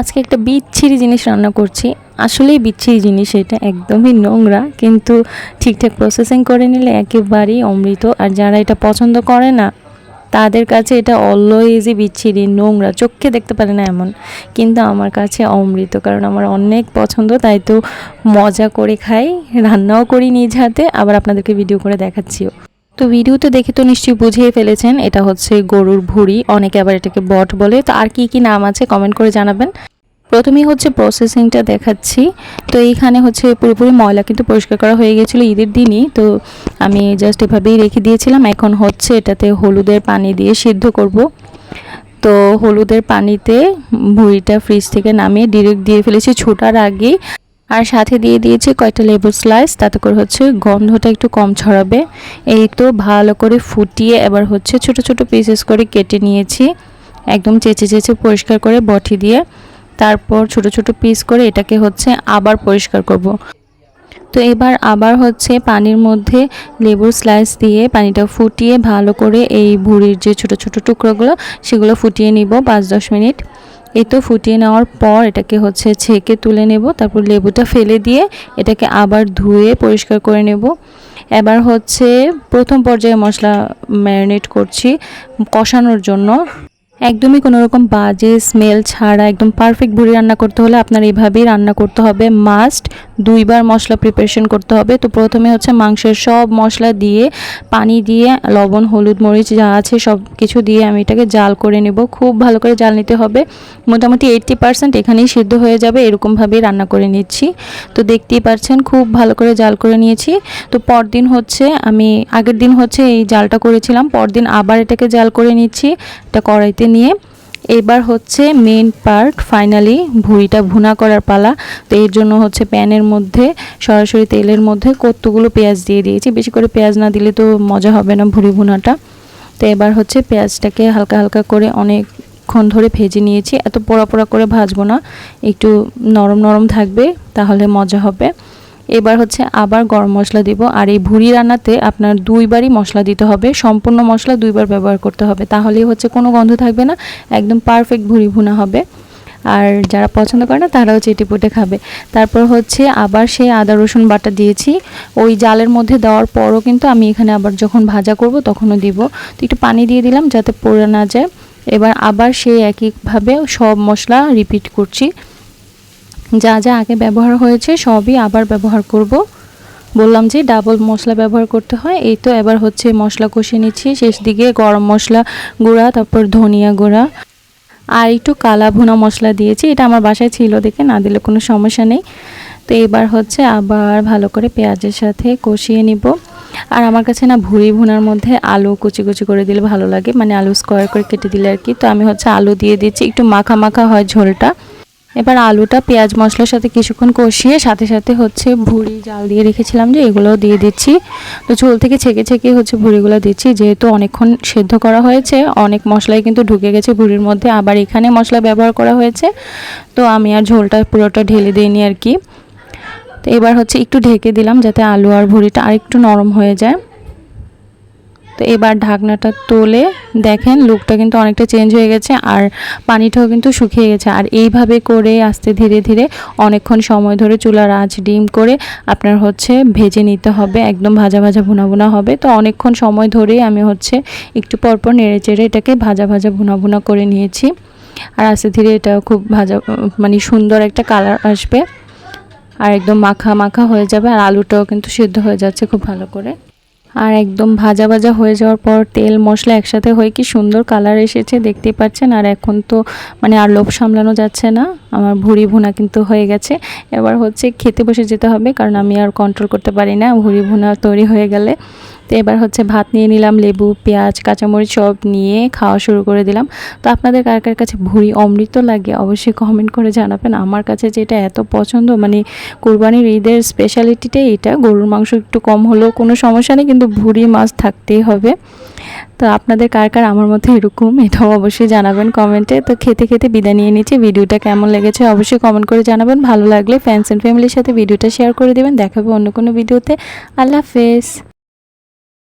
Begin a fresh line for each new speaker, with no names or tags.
আজকে একটা বিচ্ছিরি জিনিস রান্না করছি। আসলেই বিচ্ছিরি জিনিস এটা, একদমই নোংরা, কিন্তু ঠিকঠাক প্রসেসিং করে নিলে একেবারেই অমৃত। আর যারা এটা পছন্দ করে না, তাদের কাছে এটা অলওয়েজই বিচ্ছিরি, নোংরা। চোখে দেখতে পারে না এমন, কিন্তু আমার কাছে অমৃত, কারণ আমার অনেক পছন্দ, তাই তো মজা করে খাই, রান্নাও করি নিজ হাতে, আবার আপনাদেরকে ভিডিও করে দেখাচ্ছিও। তো ভিডিওতে দেখে তো নিশ্চয়ই বুঝিয়ে ফেলেছেন, এটা হচ্ছে গরুর ভুঁড়ি, অনেকে আবার এটাকে বট বলে। তো আর কি কি নাম আছে কমেন্ট করে জানাবেন। প্রথমেই হচ্ছে প্রসেসিংটা দেখাচ্ছি। তো এইখানে হচ্ছে পুরোপুরি ময়লা কিন্তু পরিষ্কার করা হয়ে গেছিল ঈদের দিনই। তো আমি জাস্ট এভাবেই রেখে দিয়েছিলাম। এখন হচ্ছে এটাতে হলুদের পানি দিয়ে সিদ্ধ করব। তো হলুদের পানিতে ভুঁড়িটা ফ্রিজ থেকে নামিয়ে ডিরেক্ট দিয়ে ফেলেছি ছোটার আগেই। আর সাথে দিয়ে দিয়েছি কয়েকটা লেবুর স্লাইস তাতে করে হচ্ছে গন্ধটা একটু কম ছড়াবে। এই তো ভালো করে ফুটিয়ে এবার হচ্ছে ছোট ছোট পিসেস করে কেটে নিয়েছি। একদম চেঁচে চেঁচে পরিষ্কার করে বটি দিয়ে। তারপর ছোট ছোট পিস করে এটাকে হচ্ছে আবার পরিষ্কার করব। তো এবার আবার হচ্ছে পানির মধ্যে লেবুর স্লাইস দিয়ে পানিটা ফুটিয়ে ভালো করে এই ভুড়ির যে ছোট ছোট টুকরোগুলো, সেগুলো ফুটিয়ে নিব পাঁচ দশ মিনিট। এই তো ফুটিয়ে নেওয়ার পর এটাকে হচ্ছে ছেঁকে তুলে নেব, তারপর লেবুটা ফেলে দিয়ে এটাকে আবার ধুয়ে পরিষ্কার করে নেব। এবার হচ্ছে প্রথম পর্যায়ে মশলা ম্যারিনেট করছি কষানোর জন্য। একদমই কোনো রকম বাজে স্মেল ছাড়া একদম পারফেক্ট ভুড়ি রান্না করতে হলে আপনার এভাবেই রান্না করতে হবে। মাস্ট দুইবার মশলা প্রিপারেশন করতে হবে। তো প্রথমে হচ্ছে মাংসের সব মশলা দিয়ে, পানি দিয়ে, লবণ, হলুদ, মরিচ যা আছে সব কিছু দিয়ে আমি এটাকে জাল করে নেব। খুব ভালো করে জাল নিতে হবে। মোটামুটি এইট্টি পার্সেন্ট এখানেই সিদ্ধ হয়ে যাবে। এরকমভাবেই রান্না করে নিচ্ছি। তো দেখতেই পাচ্ছেন, খুব ভালো করে জাল করে নিয়েছি। তো পরদিন হচ্ছে আমি, আগের দিন হচ্ছে এই জালটা করেছিলাম। পরদিন আবার এটাকে জাল করে নিচ্ছি। এটা কড়াইতে নিয়ে এবার হচ্ছে মেন পার্ট ফাইনালি ভুঁড়িটা ভুনা করার পালা। তো এর জন্য হচ্ছে প্যানের মধ্যে, সরাসরি তেলের মধ্যে কতগুলো পেঁয়াজ দিয়ে দিয়েছি। বেশি করে পেঁয়াজ না দিলে তো মজা হবে না ভুঁড়ি ভুনাটা। তো এবার হচ্ছে পেঁয়াজটাকে হালকা হালকা করে অনেকক্ষণ ধরে ভেজে নিয়েছি। এত পোড়া পোড়া করে ভাজবো না, একটু নরম নরম থাকবে, তাহলে মজা হবে। এবার হচ্ছে আবার গরম মশলা দিব। আর এই ভুড়ি রান্নাতে আপনার দুইবারই মশলা দিতে হবে। সম্পূর্ণ মশলা দুইবার ব্যবহার করতে হবে। তাহলেই হচ্ছে কোনো গন্ধ থাকবে না। একদম পারফেক্ট ভুড়ি ভুনা হবে। আর যারা পছন্দ করে না, তারাও চেটিপুটে খাবে। তারপর হচ্ছে আবার সেই আদা, রসুন বাটা দিয়েছি। ওই জালের মধ্যে দেওয়ার পরও কিন্তু আমি এখানে আবার যখন ভাজা করব তখনও দিব। তো একটু পানি দিয়ে দিলাম যাতে পড়ে না যায়। এবার আবার সেই একইভাবে সব মশলা রিপিট করছি। যা যা আগে ব্যবহার হয়েছে সবই আবার ব্যবহার করব। বললাম যে ডাবল মশলা ব্যবহার করতে হয়। এই তো এবার হচ্ছে মশলা কষিয়ে নিচ্ছি। শেষ দিকে গরম মশলা গুঁড়া, তারপর ধনিয়া গুঁড়া। আর একটু কালা ভুনা মশলা দিয়েছি। এটা আমার বাসায় ছিল দেখে না দিলে কোনো সমস্যা নেই। তো এবার হচ্ছে আবার ভালো করে পেঁয়াজের সাথে কষিয়ে নিব। আর আমার কাছে না ভুড়ি ভুনার মধ্যে আলু কুচি কুচি করে দিলে ভালো লাগে। মানে আলু স্কোয়ার করে কেটে দিলে আর কি। তো আমি হচ্ছে আলু দিয়ে দিচ্ছি। একটু মাখা মাখা হয় ঝোলটা। এবার আলুটা পেঁয়াজ মশলার সাথে কিছুক্ষণ কষিয়ে সাথে সাথে হচ্ছে ভুড়ি, জাল দিয়ে রেখেছিলাম যে এগুলোও দিয়ে দিচ্ছি। তো ঝোল থেকে ছেঁকে ছেঁকে হচ্ছে ভুড়িগুলো দিচ্ছি, যেহেতু অনেকক্ষণ সেদ্ধ করা হয়েছে, অনেক মশলাই কিন্তু ঢুকে গেছে ভুড়ির মধ্যে, আবার এখানে মশলা ব্যবহার করা হয়েছে। তো আমি আর ঝোলটা পুরোটা ঢেলে দিইনি আর কি। তো এবার হচ্ছে একটু ঢেকে দিলাম যাতে আলু আর ভুড়িটা আরেকটু নরম হয়ে যায়। তো এবার ঢাকনাটা তোলে দেখেন লুকটা কিন্তু অনেকটা চেঞ্জ হয়ে গেছে আর পানিটাও কিন্তু শুকিয়ে গেছে। আর এইভাবে করে আস্তে ধীরে ধীরে অনেকক্ষণ সময় ধরে চুলার আঁচ ডিম করে আপনার হচ্ছে ভেজে নিতে হবে। একদম ভাজা ভাজা ভুনা ভুনা হবে। তো অনেকক্ষণ সময় ধরেই আমি হচ্ছে একটু পরপর নেড়ে চেড়ে এটাকে ভাজা ভাজা ভুনা ভুনা করে নিয়েছি। আর আস্তে ধীরে এটা খুব ভাজা মানে সুন্দর একটা কালার আসবে। আর একদম মাখা মাখা হয়ে যাবে। আর আলুটাও কিন্তু সিদ্ধ হয়ে যাচ্ছে খুব ভালো করে। আর একদম ভাজা ভাজা হয়ে যাওয়ার পর তেল, মশলা একসাথে হয়ে কি সুন্দর কালার এসেছে দেখতে পাচ্ছেন। আর এখন তো মানে আর লোভ সামলানো যাচ্ছে না, আমার ভুড়ি ভুনা কিন্তু হয়ে গেছে। এবার হচ্ছে খেতে বসে যেতে হবে, কারণ আমি আর কন্ট্রোল করতে পারি না, ভুড়ি ভুনা তৈরি হয়ে গেলে। তো এবার হচ্ছে ভাত নিয়ে নিলাম, লেবু, পেঁয়াজ, কাঁচামরিচ সব নিয়ে খাওয়া শুরু করে দিলাম। তো আপনাদের কার কার কাছে ভুড়ি, অমৃত লাগে অবশ্যই কমেন্ট করে জানাবেন। আমার কাছে যেটা এত পছন্দ মানে কোরবানির ঈদের স্পেশালিটিটাই এটা। গরুর মাংস একটু কম হলেও কোনো সমস্যা নেই, কিন্তু ভুড়ি মাছ থাকতেই হবে। তো আপনাদের কার কার আমার মধ্যে এরকম, এটাও অবশ্যই জানাবেন কমেন্টে তো খেতে খেতে বিদায় নিয়ে নিচ্ছি। ভিডিওটা কেমন লেগেছে অবশ্যই কমেন্ট করে জানাবেন। ভালো লাগলে ফ্রেন্ডস অ্যান্ড ফ্যামিলির সাথে ভিডিওটা শেয়ার করে দেবেন। দেখাবে অন্য কোনো ভিডিওতে। আল্লাহ হাফেজ।